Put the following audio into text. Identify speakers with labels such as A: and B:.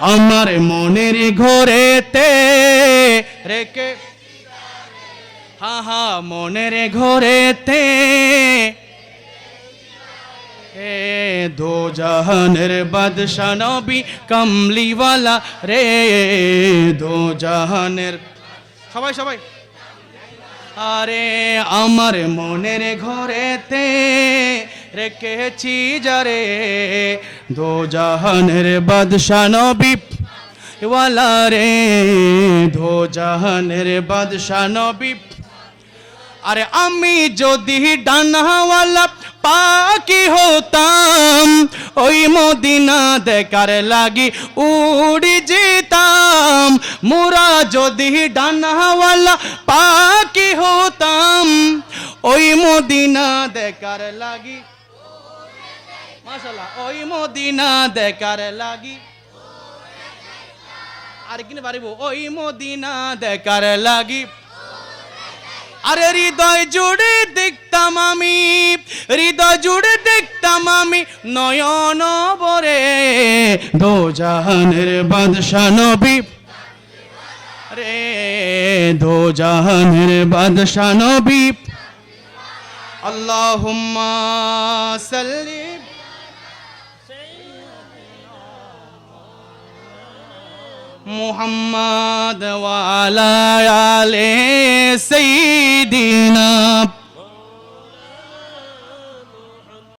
A: আমার মনের ঘরেতে রেখে হা হা, মনের ঘরেতে হে দো জাহানের বাদশা নবী কমলিওয়ালা রে, দো জাহানের সবাই সবাই। আরে আমার মনের ঘরেতে রেখেছি যারে দো জাহানের বাদশা নবী ওয়ালা রে। দো জাহানের বাদশা নবী। আরে আমি যদি ডানাওয়ালা পাখি হতাম, ওই মদিনা দেখার লাগি উড়ি যেতাম। মোরা যদি ডানাওয়ালা পাখি হতাম, ওই মদিনা দেখার লাগি মাশাল্লাহ ওই মদিনা দেখার লাগি। আর কিনে পারিব ওই মদিনা দেখার লাগি। আরে হৃদয় জুড়ে দেখতাম আমি, হৃদয় জুড়ে দেখতাম আমি নয়ন বরে দো জাহানের বাদশা নবী। রে দো জাহানের বাদশা নবী। আল্লাহুম্মা সাল্লি মুহাম্মদ ওয়ালা আলে সাইয়্যিদিনা